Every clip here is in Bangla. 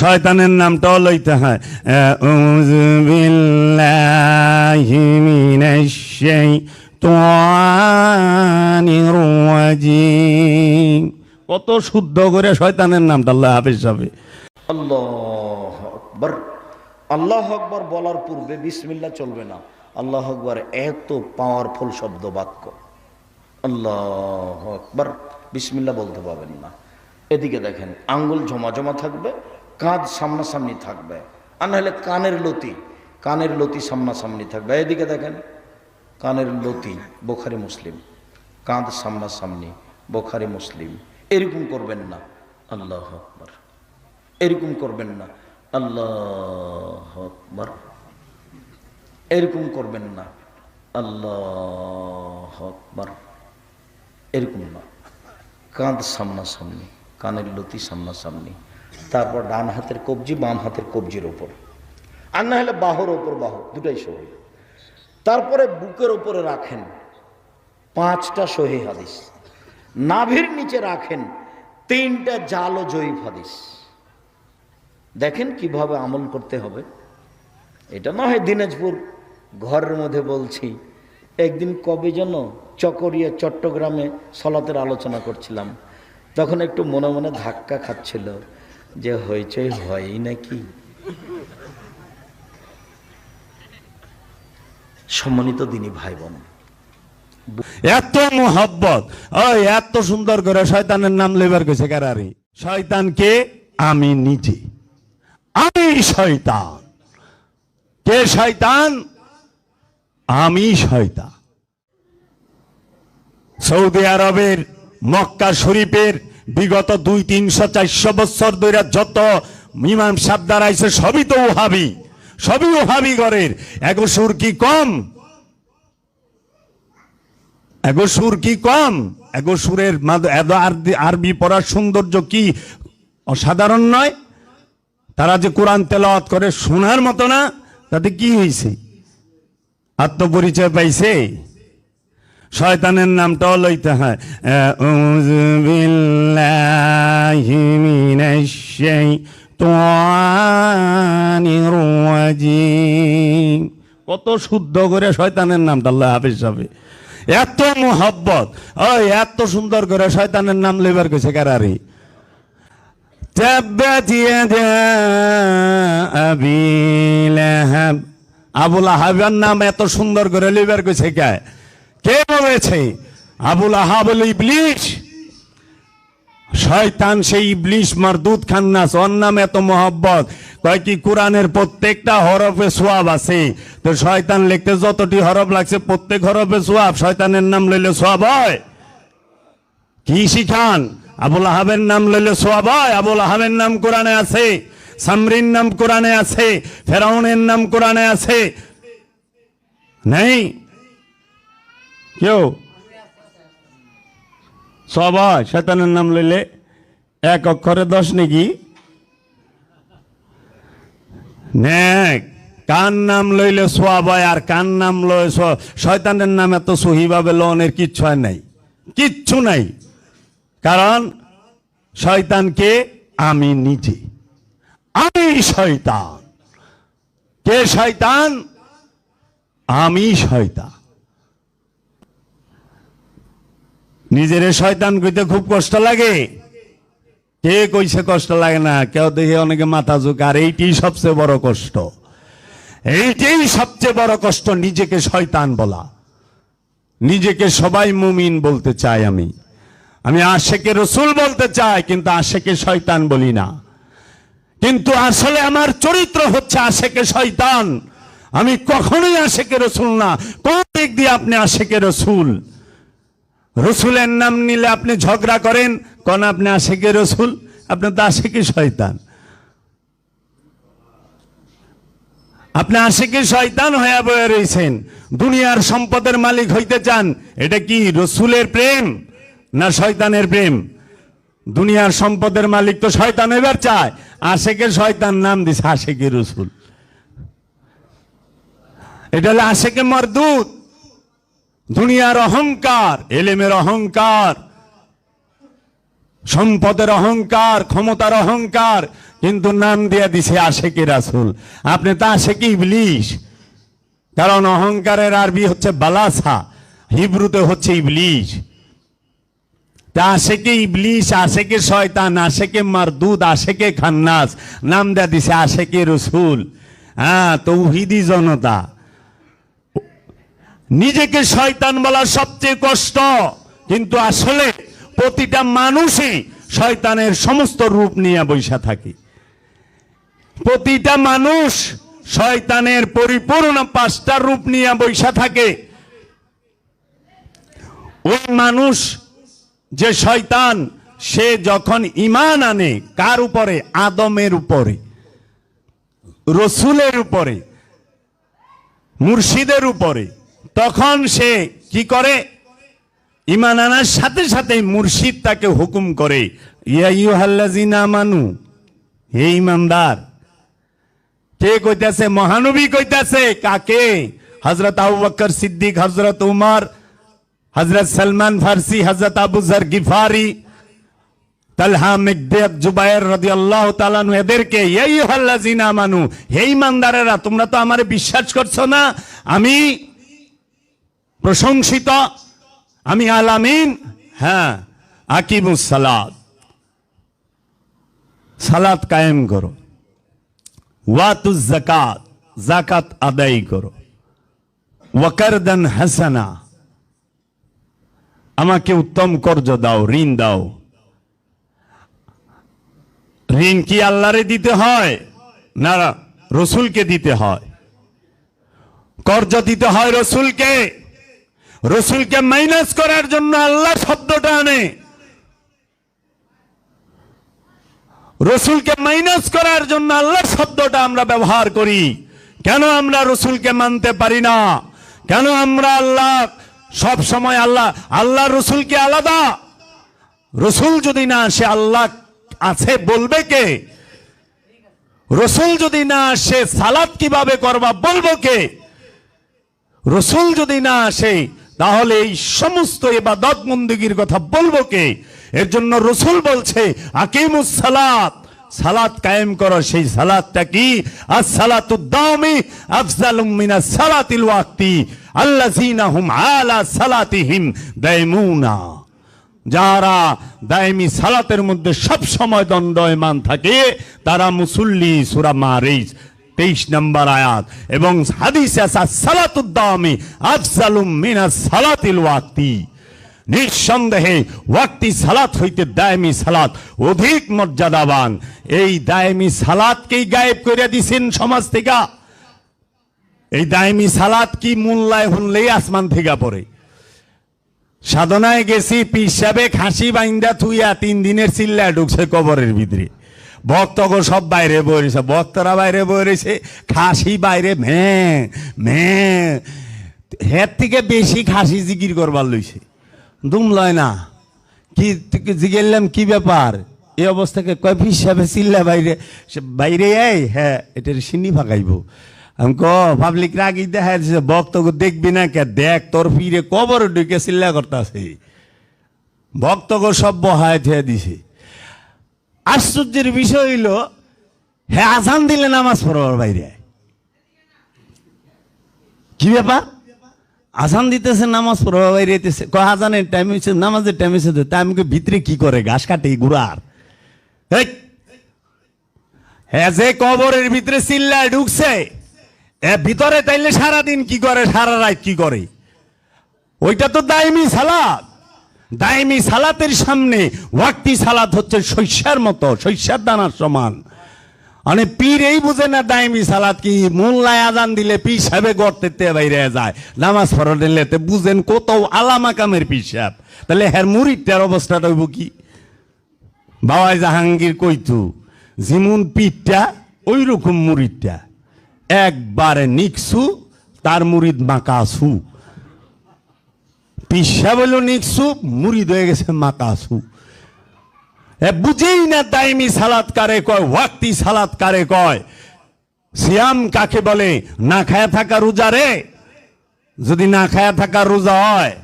শয়তানের নামটাও লইতে হয়। কত শুদ্ধ করে শয়তানের নামটা আল্লাহ হাফেজ হবে আল্লাহ আকবর। আল্লাহ আকবর বলার পূর্বে বিসমিল্লা চলবে না। আল্লাহ আকবর এত পাওয়ারফুল শব্দ বাক্য। আল্লাহ আকবর। বিসমিল্লা বলতে পারবেন না। এদিকে দেখেন, আঙ্গুল জমা জমা থাকবে কাঁধ সামনাসামনি থাকবে, আর নাহলে কানের লতি কানের লতি সামনাসামনি থাকবে। এদিকে দেখেন, কানের লতি, বোখারি মুসলিম। কাঁধ সামনাসামনি, বোখারি মুসলিম। এরকম করবেন না। আল্লাহ আকবর। এরকম করবেন না। আল্লাহ আকবর। এরকম করবেন না। আল্লাহ আকবর। এরকম না। কাঁধ সামনাসামনি, কানের লতি সামনাসামনি। তারপর ডান হাতের কবজি, বাম হাতের কবজির ওপর আর না হলে বাহুর ওপর বাহু, দুটাই সহি। তারপরে বুকের ওপরে রাখেন পাঁচটা সহি হাদিস। নাভির নিচে রাখেন তিনটা জাল ও জয়ীফ হাদিস। দেখেন কীভাবে আমল করতে হবে। এটা না হয় দিনাজপুর ঘরের মধ্যে বলছি, একদিন কবে যেন চকরিয়া, চট্টগ্রামে সলাতের আলোচনা করছিলাম। তখন একটু মনে মনে ধাক্কা খাচ্ছিল। যে হইচই হয়ই নাকি? সম্মানিত দিনী ভাই বোন এত মোহব্বত, ওই এত সুন্দর করে শয়তানের নাম লেবার গেছে কারারি। শয়তানকে আমি নিজে। আমি শয়তান। কে শয়তান? আমি শয়তান। সৌদি আরবের, মক্কা শরীফের বিগত দুই, তিনশো, চারশো বছর ধরে যত ইমাম সাহেব দাঁড়াইছে, সবই তো ওহাবি। সবই ওহাবি ঘরের। এগো সুর কি কম? এগো সুর কি কম? এগো সুরের আরবি পড়ার সৌন্দর্য কি অসাধারণ নয়? তারা যে কোরআন তেলাওয়াত করে শোনার মতো না, তাতে কি হয়েছে আত্মপরিচয় পাইছে? শয়তানের নামটাও লইতে হয়। কত শুদ্ধ করে শয়তানের নামটা আল্লাহ হাফিজ সাহেব। এত মোহাব্বত, ওই এত সুন্দর করে শয়তানের নাম লেবার গেছে কারি আবুল আহাবের নাম এত সুন্দর করে লেবার গেছে কায়? কে বলেছে? আবুল আহাবুল ইবলিশ। শয়তান সেই ইবলিশ মারদুদ খান্নাস ওর নাম এত মোহব্বত। কয় কি, কোরআনের প্রত্যেকটা হরফে সোয়াব আছে। তো শয়তান লিখতে যতটি হরফ লাগছে, প্রত্যেক হরফে সোয়াব, শয়তানের নাম লইলে সোয়াব হয়। কি শিখান? আবুল আহাবের নাম লইলে সোয়াব হয়? আবুল আহাবের নাম কোরআনে আছে। সামরিন নাম কোরআনে আছে। ফেরাউনের নাম কোরআনে আছে। নেই? কেউ সব হয় শয়তানের নাম লইলে এক অক্ষরে দশ নাকি? নেক। কার নাম লইলে সোয়াব আর কার নাম লয় শয়তানের নাম এত সহিভাবে লনের কিচ্ছু হয় নাই। কিচ্ছু নাই। কারণ শয়তানকে আমি নিজে। আমি শয়তান। কে শয়তান? আমি শয়তান। নিজের শয়তান কইতে খুব কষ্ট লাগে। কে কইছে কষ্ট লাগে না? কেউ দেখে অনেকে মাথা ঝুঁকে। আর এইটাই সবচেয়ে বড় কষ্ট। এইটাই সবচেয়ে বড় কষ্ট নিজেকে শয়তান বলা। নিজেকে সবাই মুমিন বলতে চাই আমি। আমি আশেকে রসুল বলতে চাই, কিন্তু আশেকে শয়তান বলি না। কিন্তু আসলে আমার চরিত্র হচ্ছে আশেকে শয়তান। আমি কখনোই আশেকে রসুল না। কোন দিক দিয়ে আপনি আশেকে রসুল? রসুলের নাম নিলে আপনি ঝগড়া করেন, কোন আপনি আশেকে রসুল? আপনি তো আশেকে শয়তান। আপনি আশেকে শয়তান হয়ে বয়ে রয়েছেন। দুনিয়ার সম্পদের মালিক হইতে চান, এটা কি রসুলের প্রেম না শয়তানের প্রেম? দুনিয়ার সম্পদের মালিক তো শয়তান এবার চায়। আশেকে শয়তান নাম দিছে আশেকে রসুল। এটা হলো আশেকে মরদুত। দুনিয়ার অহংকার, এলেমের অহংকার, সম্পদের অহংকার, ক্ষমতার অহংকার, কিন্তু নাম দিয়া দিছে আশেকি রাসুল। আপনি তো আশেকি ইবলিশ। কারণ অহংকারের আরবি হচ্ছে বালাসা, হিব্রুতে হচ্ছে ইবলিশ। তা আশেকে ইবলিশ, আশেকে শয়তান, আশেকে মারদুদ, আশেকে খান্নাস, নাম দেয়া দিছে আশেকে রসুল। হ্যাঁ তৌহিদি জনতা। নিজেকে শয়তান বলা সবচেয়ে কষ্ট। কিন্তু আসলে প্রতিটা মানুষই শয়তানের সমস্ত রূপ নিয়ে বৈশা থাকে। প্রতিটা মানুষ শয়তানের পরিপূর্ণ পাঁচটা রূপ নিয়ে বৈশা থাকে। ওই মানুষ যে শয়তান, সে যখন ইমান আনে, কার উপরে? আদমের উপরে, রসুলের উপরে, মুর্শিদের উপরে। তখন সে কি করে? ইমান আনার সাথে সাথে মুর্শিদ তাকে হুকুম করে ইয়াইহাল্লাজিনা মানু হে ইমানদার কে কইতাছে? মহানবী কইতাছে, কাকে? হজরত আবু বকর সিদ্দিক হজরত উমর হজরত সলমান ফারসি হজরত আবু জর গিফারি, তালহা মিকদেব জুবাইর রাদিয়াল্লাহু তাআলা আনহু, এদেরকে এই হাল্লাজিনা মানু হে ইমানদারেরা তোমরা তো আমারে বিশ্বাস করছ না? আমি প্রশংসিত আমি আলামিন হ্যাঁ আকিমুস সালাদ সালাদ কায়েম করো। ওয়াতুজ জাকাত জাকাত আদায় করো। ওয়াকারদান হাসানা, আমাকে উত্তম কর্জ দাও, ঋণ দাও। ঋণ কি আল্লাহরে দিতে হয় না রসুলকে দিতে হয়? কর্জ দিতে হয় রসুলকে? রসুলকে মাইনাস করার জন্য আল্লাহ শব্দটা আনে। রসুলকে মাইনাস করার জন্য আল্লাহ শব্দটা আমরা ব্যবহার করি। কেন আমরা রসুলকে মানতে পারি না? কেন আমরা আল্লাহ সব সময় আল্লাহ আল্লাহ রসুলকে আলাদা? রসুল যদি না আসে, আল্লাহ আছে বলবে কে? রসুল যদি না আসে সালাদ কীভাবে করবা বলব কে? রসুল যদি না আসে তাহলে এই সমস্ত এবাদত মন্দিগির কথা বলব কে? এর জন্য রসুল বলছে সালাত। সালাত কায়েম করো, সেই সালাতটা কি? আর সালাতিহিম দাইমুনা যারা দায়মি সালাতের মধ্যে সব সময় দণ্ডয়মান থাকে, তারা মুসল্লি সুরা মারিজ। তেইশ নম্বর আয়াত। এবং সালাতুদ্দামি আফজালুম মিনাস সালাতিল ওয়াক্তি। নিঃসন্দেহে ওয়াক্তি সালাত হইতে দায়মি সালাত, অধিক মর্যাদাবান। এই দায়মি সালাতকেই গায়েব করে দিছেন সমাজ থেকে। এই দায়মি সালাত কি মূল্যায় হুনলেই আসমান থেকে পড়ে। সাধনায় গেছি, পিসাবে খাসি বাইন্দা থুইয়া তিন দিনের চিল্লা ঢুকছে কবরের ভিতরে। ভক্তগো সব বাইরে বইরেছে ভক্তরা বাইরে বইরেছে খাসি বাইরে মে মে হের থেকে বেশি খাসি জিকির করবার লইছে। দুম লয় না। কি জিগেলাম কি ব্যাপার? এই অবস্থাকে কয় হিসাবে চিল্লা বাইরে বাইরে এই হ্যাঁ এটা সিন্নি ফাঁকাইব। আমি ক পাবলিক রাগি দেখা যাচ্ছে ভক্তকে দেখবি না কে? দেখ, তোর ফিরে কবর ঢুকে চিল্লা করতেছে। ভক্তকে সব বহায় থে দিছে। আশ্চর্যের বিষয় হইল হ্যাঁ আসান দিলে নামাজ পড়বার বাইরে। কি ব্যাপার? আসান দিতেছে, নামাজ পড়বার বাইরে দিতেছে ক আজানের টাইম হয়েছে নামাজের টাইম হয়েছে তো টাইমকে ভিতরে কি করে, ঘাস কাটে, গুড়ার! হ্যাঁ যে কবরের ভিতরে চিল্লায় ঢুকছে ভিতরে তাইলে সারাদিন কি করে, সারা রাত কি করে? ওইটা তো দায়মি সালাদ দায়মি সালাতের সামনে ওয়াক্তি সালাত হচ্ছে শস্যার মতো শস্যার দানার সমান। মানে পীর এই বুঝে না দায়মি সালাত কি, মোল্লায় আজান দিলে পীর সাহেবে গর্তেতে বাইরে যায়। নামাজ পড়া দিলে তে বুঝেন কত আলামা কামের পীর সাহেব। তাহলে হ্যার মুরিদটার অবস্থাটা হইব কি? বাবাই জাহাঙ্গীর কইতু যেমন পীরটা ওই রকম মুরিদটা একবারে নিকসু, তার মুরিদ মাকাসু পিসা বলল নিকসু মুড়ি হয়ে গেছে মাকাসু এ বুঝেই না দাইমি সালাত কারে কয়, ওয়াক্তি সালাত কারে কয়। সিয়াম কাকে বলে? না খায়া থাকা রোজা রে? যদি না খায়া থাকা রোজা হয়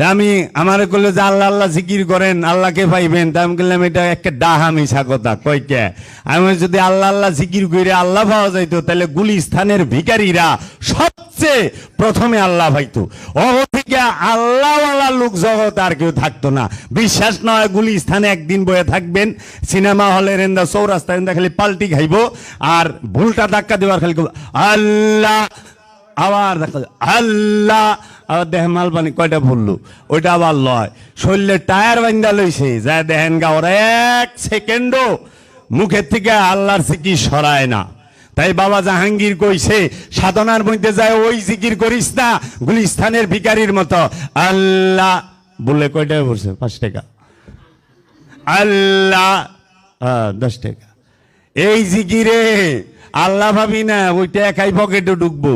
তা আমি, আমার করলে যে আল্লাহ আল্লাহ জিকির করেন, আল্লাহকে পাইবেন তা আমি বললাম এটা একটা ডাহা মিশা কথা কয় কে? আমি যদি আল্লাহ আল্লাহ জিকির করে আল্লাহ পাওয়া যাইতো, তাহলে গুলিস্থানের ভিকারীরা সবচেয়ে প্রথমে আল্লাহ পাইতো। থেকে আল্লাহওয়ালা লোক জগৎ আর কেউ থাকতো না। বিশ্বাস নয় গুলিস্থানে একদিন বয়ে থাকবেন। সিনেমা হলের এন্দা চৌরাস্তা এন্দা খালি পাল্টি খাইব। আর ভুলটা ধাক্কা দেওয়ার খালি আল্লাহ আবার দেখা আল্লাহ, আবার দেখেন মালপানি কয়টা ভুললো ওইটা আবার লয়। শরীরে টায়ার বান্ধা লইছে যা দেখেন গা, ওরা এক সেকেন্ডও মুখের থেকে আল্লাহর সিকি সরায় না। তাই বাবা জাহাঙ্গীর কইছে, সাধনার মধ্যে যায় ওই জিকির করিস না, গুলিস্তানের ভিকারির মতো। আল্লাহ, বললে কয়টা পড়ছে? পাঁচ টাকা। আল্লাহ হ্যাঁ দশ টাকা। এই জিকিরে আল্লাহ ভাবি না, ওইটা একাই পকেটে ঢুকবো।